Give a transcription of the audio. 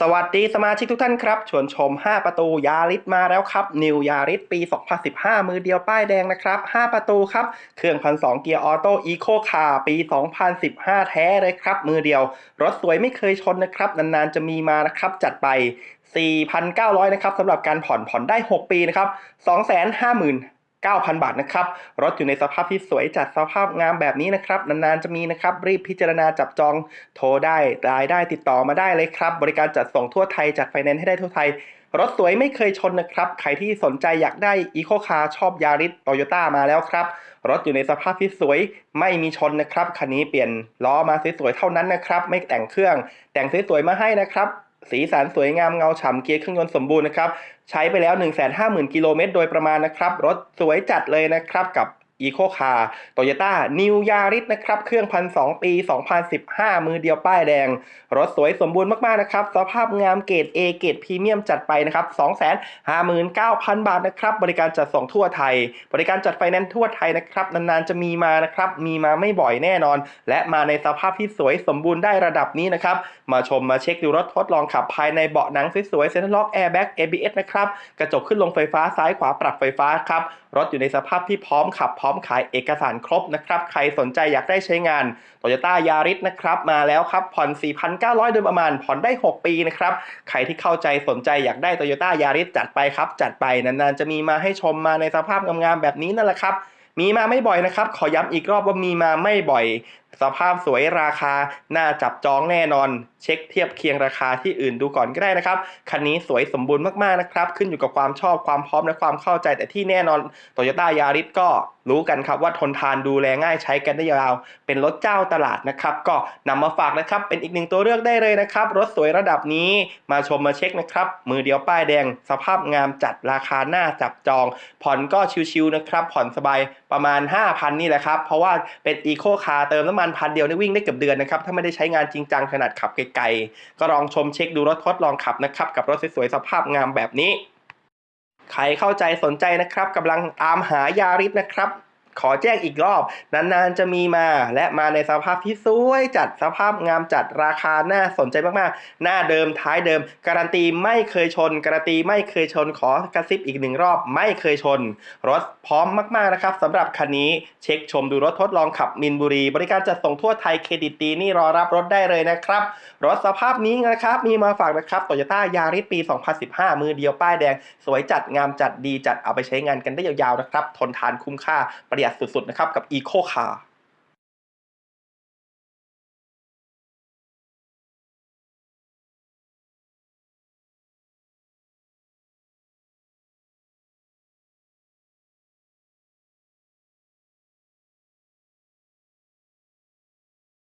สวัสดีสมาชิกทุกท่านครับ ชวนชม 5 ประตูยาริสมาแล้วครับ นิวยาริสปี 2015 มือเดียวป้ายแดงนะครับ 5 ประตูครับ เครื่องพันสเกียร์ออโต้อีโคคาร์ปี 2015 แท้เลยครับ มือเดียว รถสวยไม่เคยชนนะครับ นานๆจะมีมานะครับ จัดไป 4,900 นะครับสำหรับการผ่อนผ่อนได้ 6 ปีนะครับ 250,000 9,000 บาทนะครับรถอยู่ในสภาพที่สวยจัดสภาพงามแบบนี้นะครับนานๆจะมีนะครับรีบพิจารณาจับจองโทรได้รายได้ติดต่อมาได้เลยครับ บริการจัดส่งทั่วไทยจัดไฟแนนซ์ให้ได้ทั่วไทยรถสวยไม่เคยชนนะครับ ใครที่สนใจอยากได้อีโคคาร์ชอบยาริสโตโยต้ามาแล้วครับ รถอยู่ในสภาพที่สวยไม่มีชนนะครับ คันนี้เปลี่ยนล้อมาสวยๆเท่านั้นนะครับ ไม่แต่งเครื่อง แต่งสวยๆมาให้นะครับ สีสันสวยงามเงาฉ่ำเกียร์เครื่องยนต์สมบูรณ์นะครับ ใช้ไปแล้ว 150,000 กิโลเมตรโดยประมาณนะครับ รถสวยจัดเลยนะครับกับ e c o c a r Toyota New Yaris นะครับ เครื่องพันสองปี 2015 มือเดียวป้ายแดง รถสวยสมบูรณ์มาก ๆ นะครับ สภาพงามเกรด A เกรดพรีเมียมจัดไปนะครับ 259,000 บาทนะครับ บริการจัดส่งทั่วไทย บริการจัดไฟแนนซ์ทั่วไทยนะครับ นาน ๆ จะมีมานะครับ มีมาไม่บ่อยแน่นอน และมาในสภาพที่สวยสมบูรณ์ได้ระดับนี้นะครับ มาชมมาเช็คดูรถทดลองขับภายในเบาะหนังสวยๆเซ็นทรัลล็อกแอร์แบ็ก ABS นะครับ กระจกขึ้นลงไฟฟ้าซ้ายขวาปรับไฟฟ้าครับ รถอยู่ในสภาพที่พร้อมขับร้อมขายเอกสารครบนะครับ ใครสนใจอยากได้ใช้งาน Toyota Yaris นะครับ มาแล้วครับ ผ่อน 4,900 โดยประมาณ ผ่อนได้ 6 ปีนะครับ ใครที่เข้าใจสนใจอยากได้ Toyota Yaris จัดไปครับ จัดไปนานๆ จะมีมาให้ชมมาในสภาพงามๆแบบนี้นั่นแหละครับมีมาไม่บ่อยนะครับ ขอย้ำอีกรอบว่ามีมาไม่บ่อย สภาพสวยราคาน่าจับจองแน่นอน เช็คเทียบเคียงราคาที่อื่นดูก่อนก็ได้นะครับ คันนี้สวยสมบูรณ์มากๆนะครับ ขึ้นอยู่กับความชอบความพร้อมและความเข้าใจแต่ที่แน่นอน Toyota Yaris ก็รู้กันครับว่าทนทานดูแลง่ายใช้กันได้ยาว เป็นรถเจ้าตลาดนะครับ ก็นำมาฝากนะครับ เป็นอีกหนึ่งตัวเลือกได้เลยนะครับ รถสวยระดับนี้มาชมมาเช็คนะครับ มือเดียวป้ายแดง สภาพงามจัดราคาหน้าจับจอง ผ่อนก็ชิวๆนะครับ ผ่อนสบายประมาณ 5,000 นี่แหละครับ เพราะว่าเป็นอีโคคาร์เติมน้ำมันพันเดียวนี่วิ่งได้เกือบเดือนนะครับ ถ้าไม่ได้ใช้งานจริงจังขนาดขับไกลๆ ก็ลองชมเช็คดูรถทดลองขับนะครับ กับรถสวยๆ สภาพงามแบบนี้ ใครเข้าใจสนใจนะครับกำลังตามหายาริสนะครับ ขอแจ้งอีกรอบ นานๆจะมีมา และมาในสภาพที่สวยจัดสภาพงามจัดราคาน่าสนใจมากๆ หน้าเดิมท้ายเดิม การันตีไม่เคยชน การันตีไม่เคยชนขอกระซิบอีกหนึ่งรอบไม่เคยชน รถพร้อมมากๆนะครับสำหรับคันนี้เช็คชมดูรถทดลองขับมินบุรี บริการจัดส่งทั่วไทยเครดิตดีนี่รอรับรถได้เลยนะครับ รถสภาพนี้นะครับมีมาฝากนะครับโตโยต้ายาริสปี 2015 มือเดียวป้ายแดง สวยจัดงามจัดดีจัดเอาไปใช้งานกันได้ยาวๆนะครับทนทานคุ้มค่าประเด็นประหยัดสุดๆนะครับกับ Eco Car